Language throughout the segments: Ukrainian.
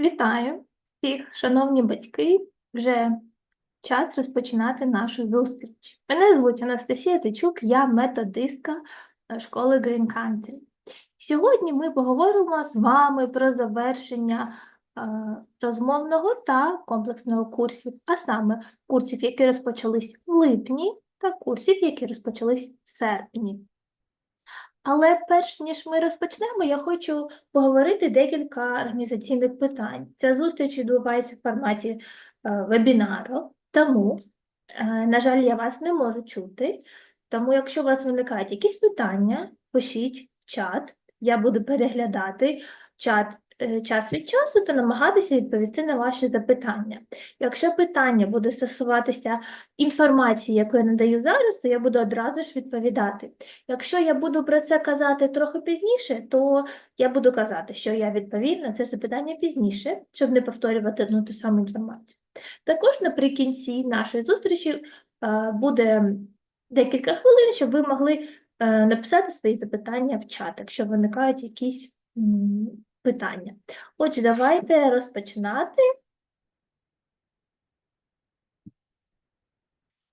Вітаю всіх, шановні батьки. Вже час розпочинати нашу зустріч. Мене звуть Анастасія Тичук, я методистка е, школи Green Country. Сьогодні ми поговоримо з вами про завершення е, розмовного та комплексного курсів, а саме курсів, які розпочались в липні, та курсів, які розпочались в серпні. Але перш ніж ми розпочнемо, я хочу поговорити декілька організаційних питань. Ця зустріч відбувається в форматі е, вебінару, тому, е, на жаль, я вас не можу чути. Тому, якщо у вас виникають якісь питання, пишіть в чат. Я буду переглядати чат час від часу та намагатися відповісти на ваші запитання. Якщо питання буде стосуватися інформації, яку я надаю зараз, то я буду одразу ж відповідати. Якщо я буду про це казати трохи пізніше, то я буду казати, що я відповім на це запитання пізніше, щоб не повторювати одну ту саму інформацію. Також наприкінці нашої зустрічі е, буде декілька хвилин, щоб ви могли е, написати свої запитання в чат, якщо виникають якісь питання. Отже, давайте розпочинати.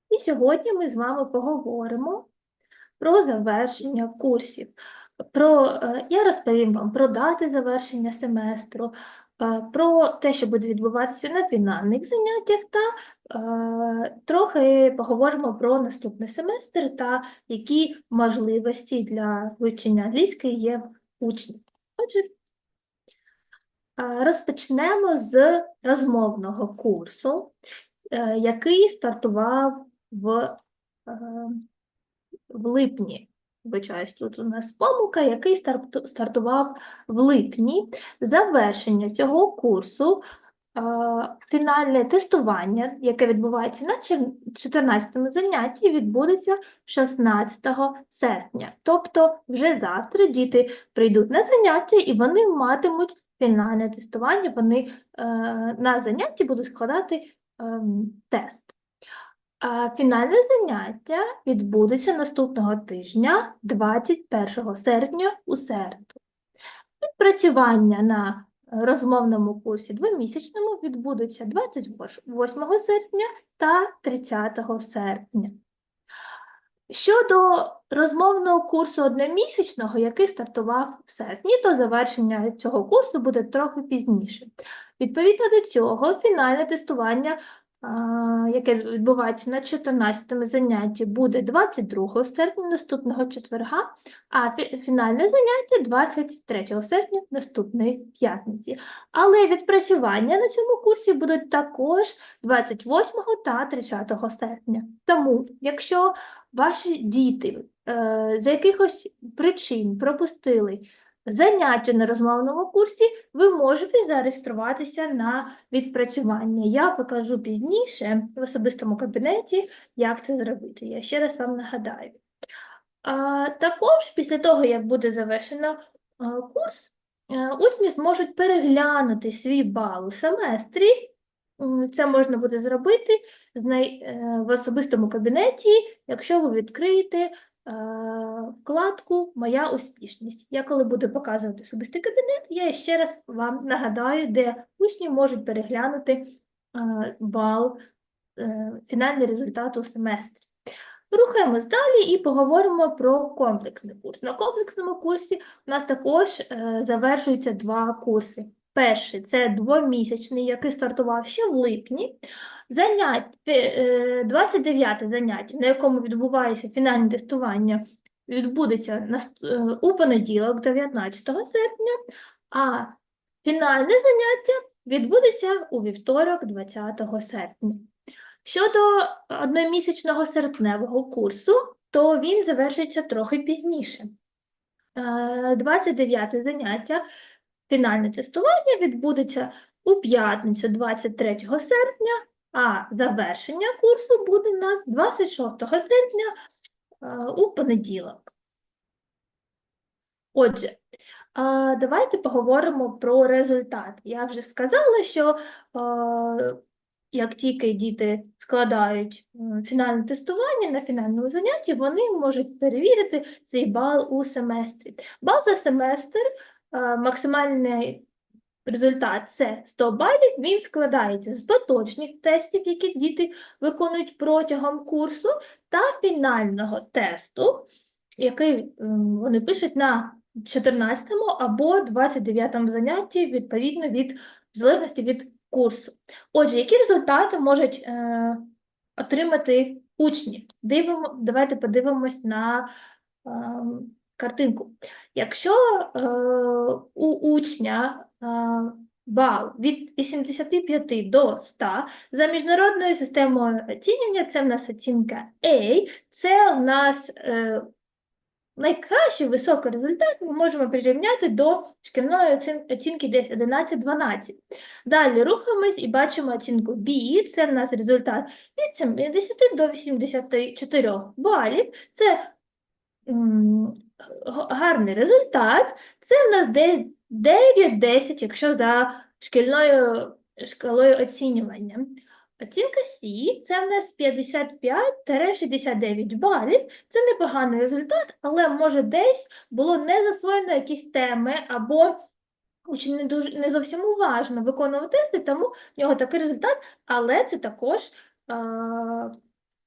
І сьогодні ми з вами поговоримо про завершення курсів. Про, е, я розповім вам про дати завершення семестру, е, про те, що буде відбуватися на фінальних заняттях, та е, трохи поговоримо про наступний семестр та які можливості для вивчення англійської є в учнів. Отже, розпочнемо з розмовного курсу, е, який стартував в, е, в липні. Вибачаюсь, тут у нас помилка, який стартував в липні. Завершення цього курсу е, фінальне тестування, яке відбувається на чер- 14 занятті, відбудеться 16 серпня. Тобто вже завтра діти прийдуть на заняття і вони матимуть фінальне тестування, вони е, на занятті будуть складати ем, тест. Фінальне заняття відбудеться наступного тижня, 21 серпня у середу. Відпрацювання на розмовному курсі двомісячному відбудеться 28 серпня та 30 серпня. Щодо розмовного курсу одномісячного, який стартував в серпні, то завершення цього курсу буде трохи пізніше. Відповідно до цього, фінальне тестування, яке відбувається на 14 занятті, буде 22 серпня наступного четверга, а фінальне заняття 23 серпня наступної п'ятниці. Але відпрацювання на цьому курсі будуть також 28 та 30 серпня. Тому, якщо ваші діти е, з якихось причин пропустили заняття на розмовному курсі, ви можете зареєструватися на відпрацювання. Я покажу пізніше в особистому кабінеті, як це зробити. Я ще раз вам нагадаю. Також після того, як буде завершено е, курс, е, учні зможуть переглянути свій бал у семестрі. Це можна буде зробити е, в особистому кабінеті, якщо ви відкриєте е, вкладку Моя успішність. Я коли буду показувати особистий кабінет, я ще раз вам нагадаю, де учні можуть переглянути е, бал, фінальний результат у семестрі. Рухаємось далі і поговоримо про комплексний курс. На комплексному курсі у нас також завершуються два курси. Перший це двомісячний, який стартував ще в липні. Занять, е, 29 заняття, на якому відбувається фінальне тестування, відбудеться е, у понеділок, 19 серпня, а фінальне заняття відбудеться у вівторок, 20 серпня. Щодо одномісячного серпневого курсу, то він завершиться трохи пізніше. Е, 29 заняття, фінальне тестування відбудеться у п'ятницю 23 серпня, а завершення курсу буде у нас 26 серпня е, у понеділок. Отже, давайте поговоримо про результат. Я вже сказала, що е, як тільки діти складають фінальне тестування на фінальному занятті, вони можуть перевірити свій бал у семестрі. Бал за семестр е, максимальний результат це 100 балів, він складається з поточних тестів, які діти виконують протягом курсу, та фінального тесту, який вони пишуть на 14 або 29 занятті, відповідно від в залежності від курсу. Отже, які результати можуть е, отримати учні? Дивимо, давайте подивимось на е, картинку. Якщо е, у учня е, бал від 85 до 100 за міжнародною системою оцінювання, це в нас оцінка A, це в нас е, найкращий високий результат ми можемо прирівняти до шкільної оцін- оцінки десь 11-12. Далі рухаємось і бачимо оцінку B, це в нас результат від 70 до 84 балів. Це гарний результат. Це в нас де- 9-10, якщо за шкільною шкалою оцінювання. Оцінка C – це в нас 55-69 балів. Це непоганий результат, але може десь було не засвоєно якісь теми, або учень не, дуже, не зовсім уважно виконував тести, тому в нього такий результат, але це також а,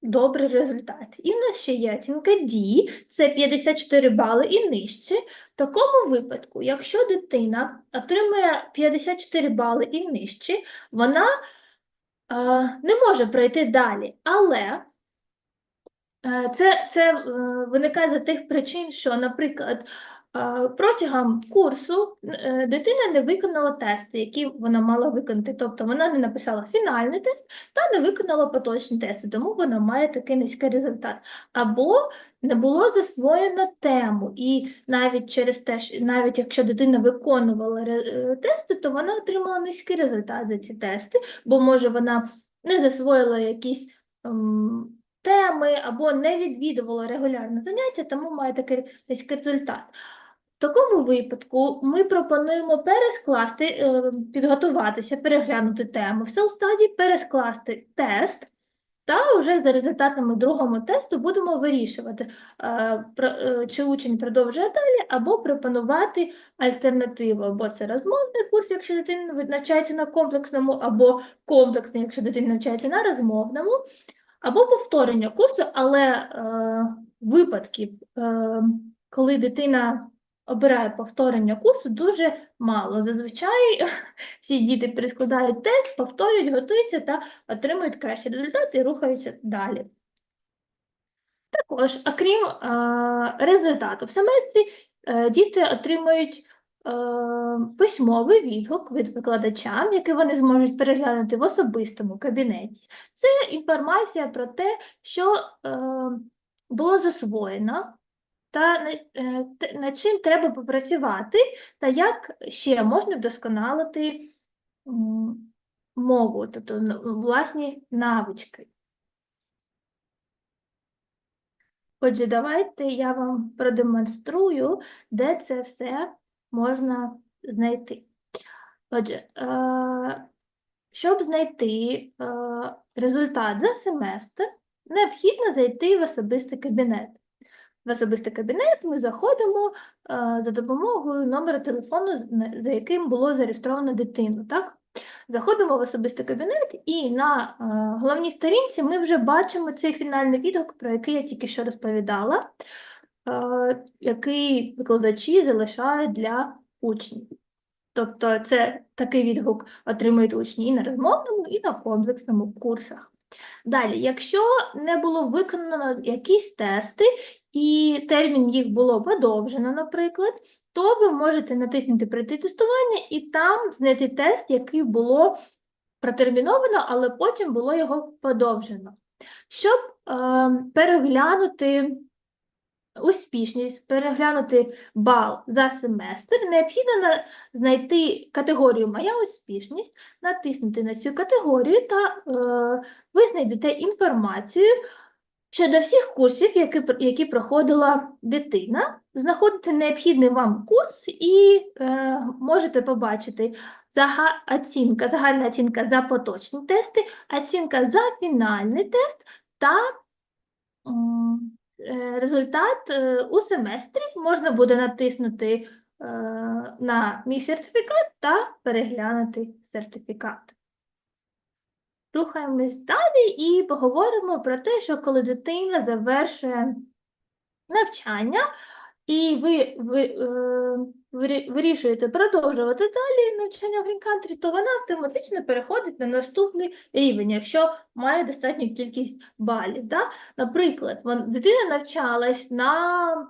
добрий результат. І в нас ще є оцінка D, це 54 бали і нижче. В такому випадку, якщо дитина отримує 54 бали і нижче, вона а, не може пройти далі, але Е, Це, це е, виникає за тих причин, що, наприклад, е, протягом курсу е, дитина не виконала тести, які вона мала виконати. Тобто вона не написала фінальний тест та не виконала поточні тести, тому вона має такий низький результат. Або не було засвоєно тему, і навіть через те, навіть якщо дитина виконувала е, тести, то вона отримала низький результат за ці тести, бо може вона не засвоїла якісь. ем, теми або не відвідувала регулярно заняття, тому має такий низький результат. Такому випадку ми пропонуємо перескласти, е, підготуватися, переглянути тему в селстаді, перескласти тест, та вже за результатами другого тесту будемо вирішувати, е, е, чи учень продовжує далі, або пропонувати альтернативу, або це розмовний курс, якщо дитина навчається на комплексному, або комплексний, якщо дитина навчається на розмовному або повторення курсу, але е, випадків, коли дитина обирає повторення курсу, дуже мало. Зазвичай всі діти перескладають тест, повторюють, готуються та отримують кращі результати і рухаються далі. Також, окрім результату в семестрі, е, діти отримують е, письмовий відгук від викладача, який вони зможуть переглянути в особистому кабінеті. Це інформація про те, що е, було засвоєно, та е, над чим треба попрацювати, та як ще можна вдосконалити мову, тобто власні навички. Отже, давайте я вам продемонструю, де це все можна знайти. Отже, е, щоб знайти е, результат за семестр, необхідно зайти в особистий кабінет. В особистий кабінет ми заходимо е, за допомогою номера телефону, за яким було зареєстровано дитину. Так? Заходимо в особистий кабінет, і на е, головній сторінці ми вже бачимо цей фінальний відгук, про який я тільки що розповідала, е, який викладачі залишають для учнів. Тобто це такий відгук отримують учні і на розмовному, і на комплексному курсах. Далі, якщо не було виконано якісь тести, і термін їх було подовжено, наприклад, то ви можете натиснути Пройти тестування і там знайти тест, який було протерміновано, але потім було його подовжено. Щоб е, переглянути успішність, переглянути бал за семестр, необхідно знайти категорію Моя успішність, натиснути на цю категорію та е, ви знайдете інформацію щодо всіх курсів, які, які проходила дитина. Знаходите необхідний вам курс і е, можете побачити зага, оцінка, загальна оцінка за поточні тести, оцінка за фінальний тест та е, результат е, у семестрі. Можна буде натиснути на мій сертифікат та переглянути сертифікат. Рухаємось далі і поговоримо про те, що коли дитина завершує навчання, і ви, ви е, вирішуєте продовжувати далі навчання в Green Country, то вона автоматично переходить на наступний рівень, якщо має достатню кількість балів. Да? Наприклад, дитина навчалась на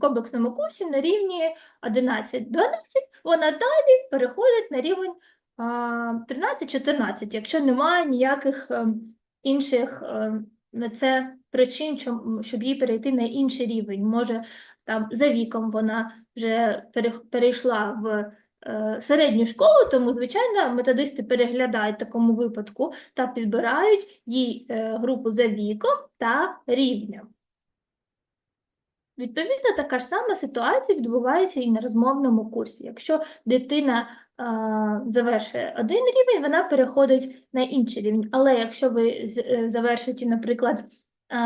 комплексному курсі на рівні 11-12, вона далі переходить на рівень 13-14, якщо немає ніяких ем, інших ем, на це причин, щоб їй перейти на інший рівень. Може, там за віком вона вже перейшла в е, середню школу, тому, звичайно, методисти переглядають в такому випадку та підбирають їй е, групу за віком та рівнем. Відповідно, така ж сама ситуація відбувається і на розмовному курсі. Якщо дитина а, завершує один рівень, вона переходить на інший рівень. Але якщо ви е, завершуєте, наприклад,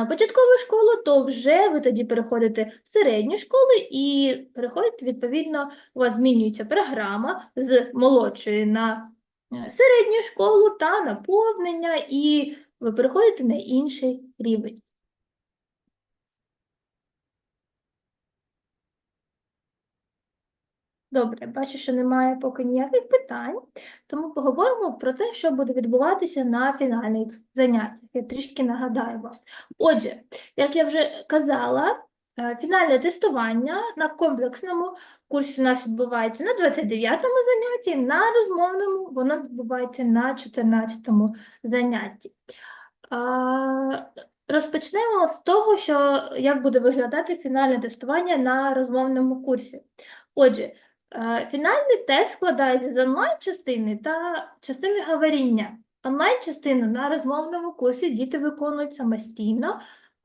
початкову школу, то вже ви тоді переходите в середню школу і переходите, відповідно, у вас змінюється програма з молодшої на е, середню школу та наповнення, і ви переходите на інший рівень. Добре, бачу, що немає поки ніяких питань, тому поговоримо про те, що буде відбуватися на фінальних заняттях. Я трішки нагадаю вам. Отже, як я вже казала, е, фінальне тестування на комплексному курсі у нас відбувається на 29-му занятті, на розмовному воно відбувається на 14-му занятті. Розпочнемо з того, що як буде виглядати фінальне тестування на розмовному курсі. Отже, Фінальний тест складається з онлайн-частини та частини говоріння. Онлайн-частину на розмовному курсі діти виконують самостійно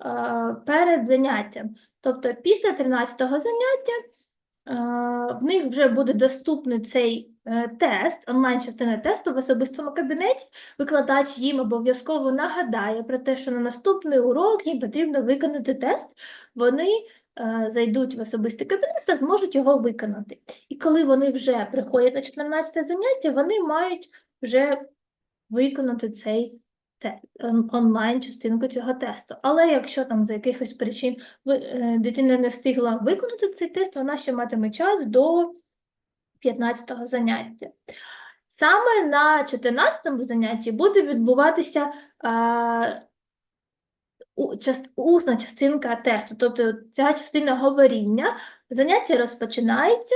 е, перед заняттям. Тобто після 13-го заняття е, в них вже буде доступний цей е, тест, онлайн-частина тесту в особистому кабінеті. Викладач їм обов'язково нагадає про те, що на наступний урок їм потрібно виконати тест. Вони е, зайдуть в особистий кабінет та зможуть його виконати. І коли вони вже приходять на 14 заняття, вони мають вже виконати цей те- онлайн-частинку цього тесту. Але якщо там за якихось причин е, дитина не встигла виконати цей тест, вона ще матиме час до 15-го заняття. Саме на 14-му занятті буде відбуватися е, усна частинка тесту, тобто ця частина говоріння. Заняття розпочинається,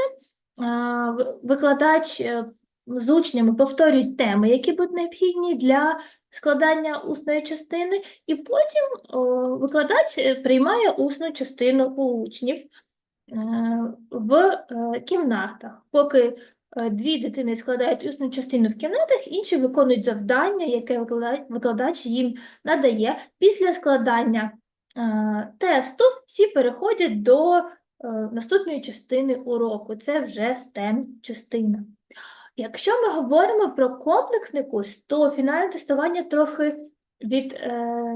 викладач е, з учнями повторюють теми, які будуть необхідні для складання усної частини, і потім викладач е, приймає усну частину у учнів е, в кімнатах. Поки дві дитини складають усну частину в кімнатах, інші виконують завдання, яке викладач, їм надає. Після складання е, тесту всі переходять до е, наступної частини уроку. Це вже STEM-частина. Якщо ми говоримо про комплексний курс, то фінальне тестування трохи від, е,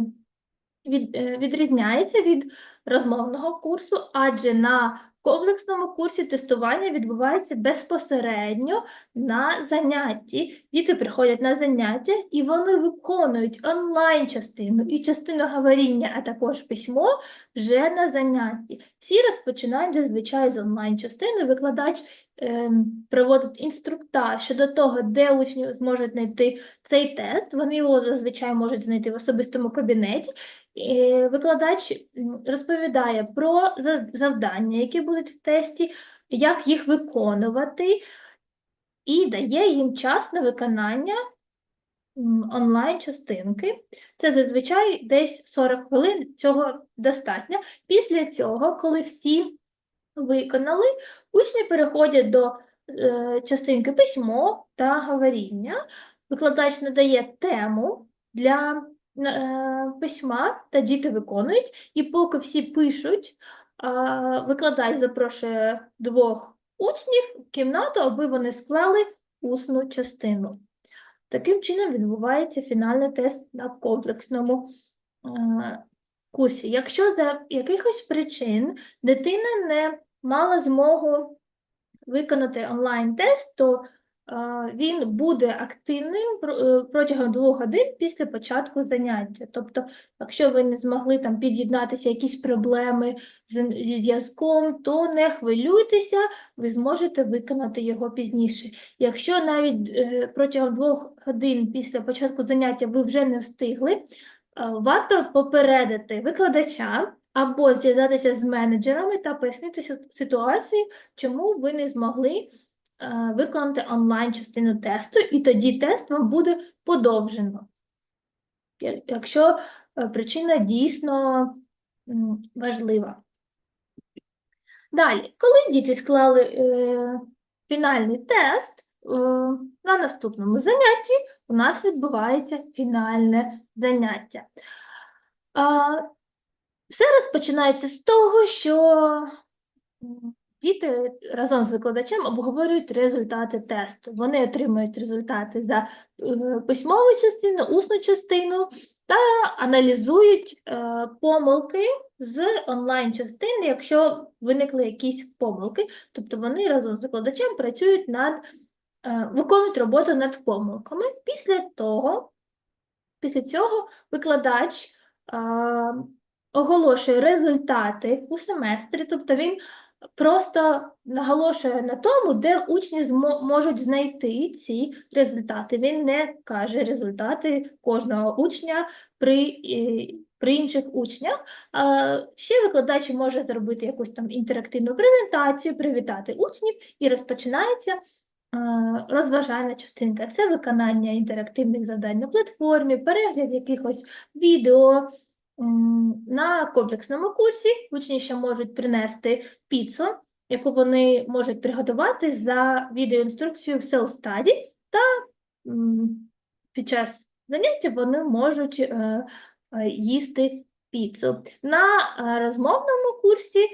від, е, відрізняється від розмовного курсу, адже на комплексному курсі тестування відбувається безпосередньо на занятті. Діти приходять на заняття і вони виконують онлайн-частину і частину говоріння, а також письмо вже на занятті. Всі розпочинають зазвичай з онлайн-частини. Викладач ем, проводить інструктаж щодо того, де учні зможуть знайти цей тест. Вони його зазвичай можуть знайти в особистому кабінеті. Викладач розповідає про завдання, які будуть в тесті, як їх виконувати, і дає їм час на виконання онлайн-частинки. Це зазвичай десь 40 хвилин, цього достатньо. Після цього, коли всі виконали, учні переходять до е, частинки письмо та говоріння. Викладач надає тему для письма, та діти виконують. І поки всі пишуть, викладач запрошує двох учнів в кімнату, аби вони склали усну частину. Таким чином відбувається фінальний тест на комплексному курсі. Якщо за якихось причин дитина не мала змогу виконати онлайн-тест, то він буде активним е, протягом двох годин після початку заняття. Тобто, якщо ви не змогли там під'єднатися, якісь проблеми зі зв'язком, то не хвилюйтеся, ви зможете виконати його пізніше. Якщо навіть е, протягом двох годин після початку заняття ви вже не встигли, е, варто попередити викладача або зв'язатися з менеджерами та пояснити ситуацію, чому ви не змогли е, виконати онлайн частину тесту, і тоді тест вам буде подовжено. Якщо е, причина дійсно важлива. Далі, коли діти склали е, фінальний тест, е, на наступному занятті у нас відбувається фінальне заняття. А, все розпочинається з того, що діти разом з викладачем обговорюють результати тесту. Вони отримують результати за е, письмову частину, усну частину та аналізують е, помилки з онлайн-частини, якщо виникли якісь помилки. Тобто вони разом з викладачем працюють над, е, виконують роботу над помилками. Після того, після цього викладач оголошує результати у семестрі, тобто він просто наголошує на тому, де учні можуть знайти ці результати. Він не каже результати кожного учня при, при інших учнях. Ще викладач може зробити якусь там інтерактивну презентацію, привітати учнів і розпочинається розважальна частинка. Це виконання інтерактивних завдань на платформі, перегляд якихось відео. На комплексному курсі учні ще можуть принести піцу, яку вони можуть приготувати за відеоінструкцією в self-study, та під час заняття вони можуть е, е, їсти піцу. На е, розмовному курсі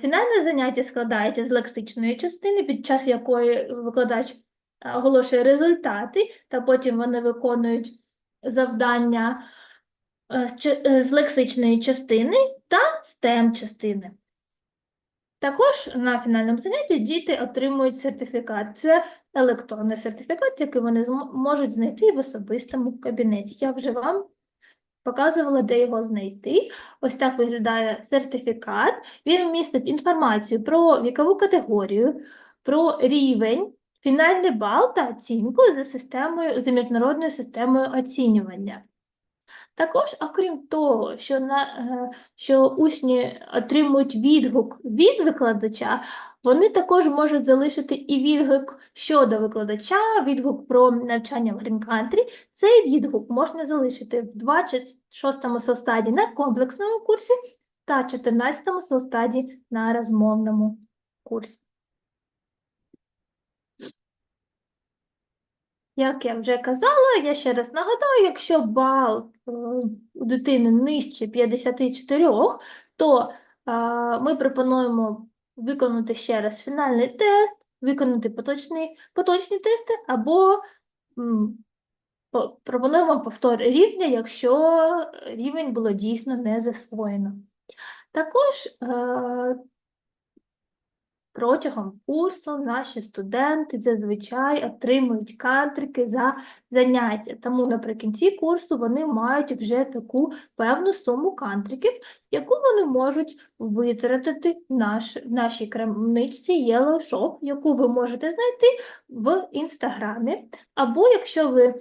фінальне заняття складається з лексичної частини, під час якої викладач оголошує результати, та потім вони виконують завдання з чи- е, з лексичної частини та STEM частини. Також на фінальному занятті діти отримують сертифікат. Це електронний сертифікат, який вони можуть знайти в особистому кабінеті. Я вже вам показувала, де його знайти. Ось так виглядає сертифікат. Він містить інформацію про вікову категорію, про рівень, фінальний бал та оцінку за системою, за міжнародною системою оцінювання. Також, окрім того, що, на, е, що учні отримують відгук від викладача, вони також можуть залишити і відгук щодо викладача, відгук про навчання в Country. Цей відгук можна залишити в 26-му совстаді на комплексному курсі та 14-му совстаді на розмовному курсі. Як я вже казала, я ще раз нагадаю, якщо бал е, у дитини нижче 54, то е, ми пропонуємо виконати ще раз фінальний тест, виконати поточний, поточні тести, або пропонуємо повтор рівня, якщо рівень було дійсно не засвоєно. Також е, Протягом курсу наші студенти зазвичай отримують кантрики за заняття, тому наприкінці курсу вони мають вже таку певну суму кантриків, яку вони можуть витратити наш, в нашій крамничці Yellow Shop, яку ви можете знайти в інстаграмі. Або якщо ви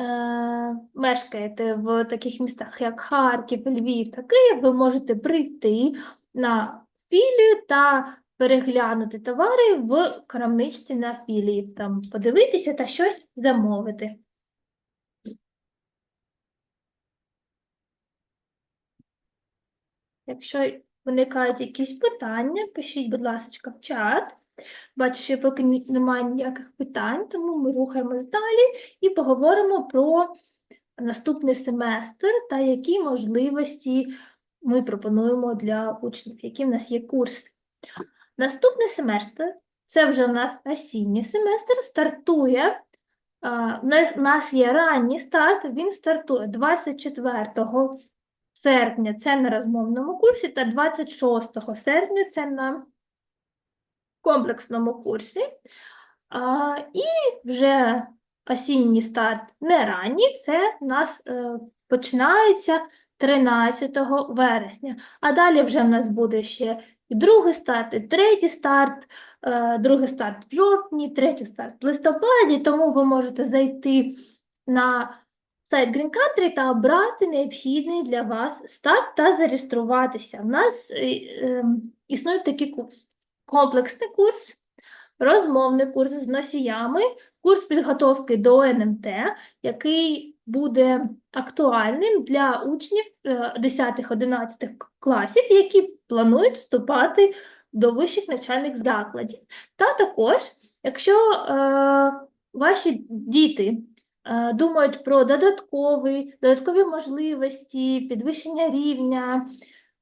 е, мешкаєте в таких містах, як Харків, Львів та Київ, ви можете прийти на філію та переглянути товари в крамничці на філії, там подивитися та щось замовити. Якщо виникають якісь питання, пишіть, будь ласка, в чат. Бачу, що поки немає ніяких питань, тому ми рухаємось далі і поговоримо про наступний семестр та які можливості ми пропонуємо для учнів, які в нас є курси. Наступний семестр, це вже у нас осінній семестр, стартує. У нас є ранній старт, він стартує 24 серпня, це на розмовному курсі, та 26 серпня це на комплексному курсі. І вже осінній старт не ранній, це у нас е, починається 13 вересня. А далі вже в нас буде ще другий старт, і третій старт, е, другий старт в жовтні, третій старт в листопаді, тому ви можете зайти на сайт Green Country та обрати необхідний для вас старт та зареєструватися. У нас е, е, існують такі курси. Комплексний курс, розмовний курс з носіями, курс підготовки до НМТ, який буде актуальним для учнів 10-11 класів, які планують вступати до вищих навчальних закладів. Та також, якщо е, ваші діти е, думають про додаткові, додаткові можливості, підвищення рівня,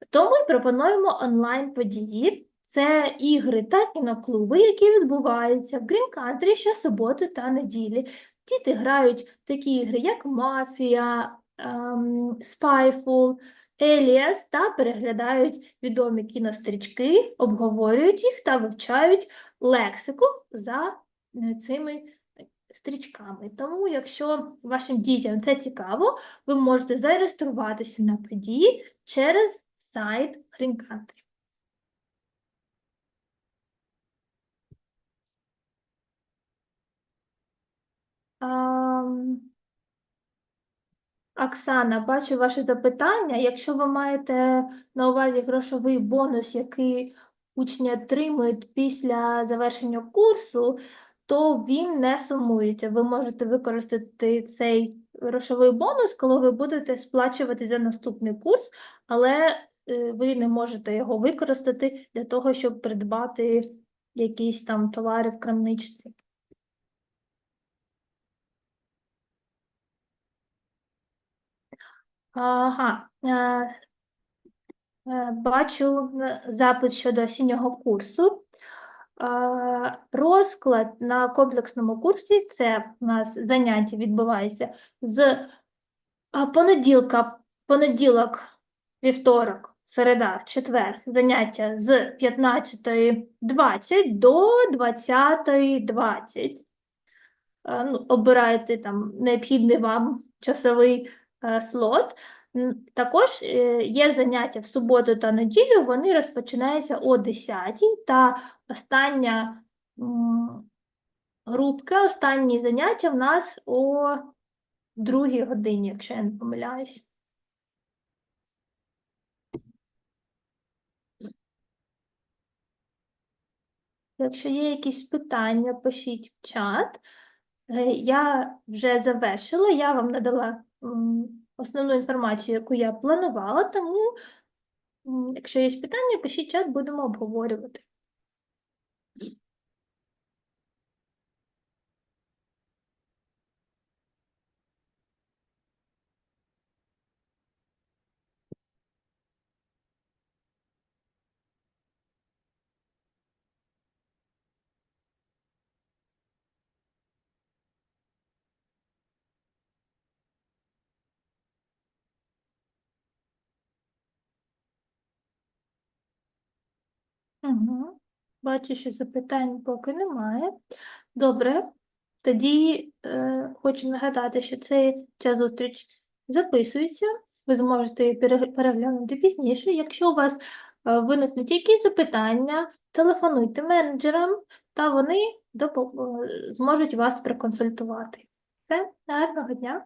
то ми пропонуємо онлайн-події. Це ігри та кіноклуби, які відбуваються в Green Country щосуботи та неділі. Діти грають такі ігри, як Мафія, ем, Spyfall, Еліас та переглядають відомі кінострічки, обговорюють їх та вивчають лексику за е, цими стрічками. Тому, якщо вашим дітям це цікаво, ви можете зареєструватися на події через сайт Green. Оксана, бачу ваше запитання. Якщо ви маєте на увазі грошовий бонус, який учні отримують після завершення курсу, то він не сумується. Ви можете використати цей грошовий бонус, коли ви будете сплачувати за наступний курс, але е, ви не можете його використати для того, щоб придбати якісь там товари в крамничці. Ага, е, е, бачу запит щодо осіннього курсу. Е, Розклад на комплексному курсі це у нас заняття відбувається з понеділка, понеділок, вівторок, середа, четвер, заняття з 15.20 до 20.20. Е, Ну, обираєте там необхідний вам часовий слот. Також е, є заняття в суботу та неділю, вони розпочинаються о 10 та остання групка, останні заняття в нас о 2 годині, якщо я не помиляюсь. Якщо є якісь питання, пишіть в чат. Е, Я вже завершила, я вам надала основну інформацію, яку я планувала, тому, якщо є питання, пишіть чат, будемо обговорювати. Угу. Бачу, що запитань поки немає. Добре. Тоді е, хочу нагадати, що цей, ця зустріч записується. Ви зможете її переглянути пізніше. Якщо у вас е, виникнуть якісь запитання, телефонуйте менеджерам, та вони е, зможуть вас проконсультувати. Все, гарного дня!